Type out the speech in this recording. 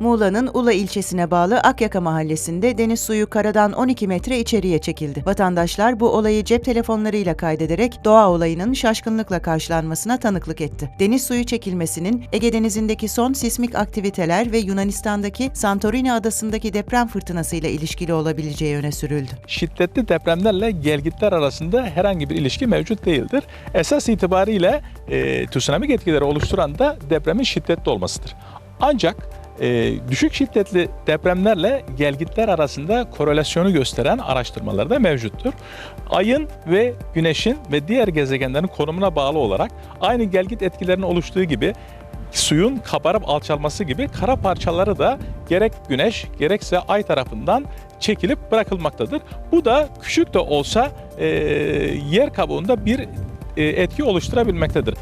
Muğla'nın Ula ilçesine bağlı Akyaka mahallesinde deniz suyu karadan 12 metre içeriye çekildi. Vatandaşlar bu olayı cep telefonlarıyla kaydederek doğa olayının şaşkınlıkla karşılanmasına tanıklık etti. Deniz suyu çekilmesinin Ege Denizi'ndeki son sismik aktiviteler ve Yunanistan'daki Santorini adasındaki deprem fırtınasıyla ilişkili olabileceği öne sürüldü. şiddetli depremlerle gelgitler arasında herhangi bir ilişki mevcut değildir. Esas itibariyle e, tsunami etkileri oluşturan da depremin şiddetli olmasıdır. Ancak e, düşük şiddetli depremlerle gelgitler arasında korelasyonu gösteren araştırmalar da mevcuttur. Ayın ve güneşin ve diğer gezegenlerin konumuna bağlı olarak aynı gelgit etkilerinin oluştuğu gibi suyun kabarıp alçalması gibi kara parçaları da gerek güneş gerekse ay tarafından çekilip bırakılmaktadır. Bu da küçük de olsa e, yer kabuğunda bir e, etki oluşturabilmektedir.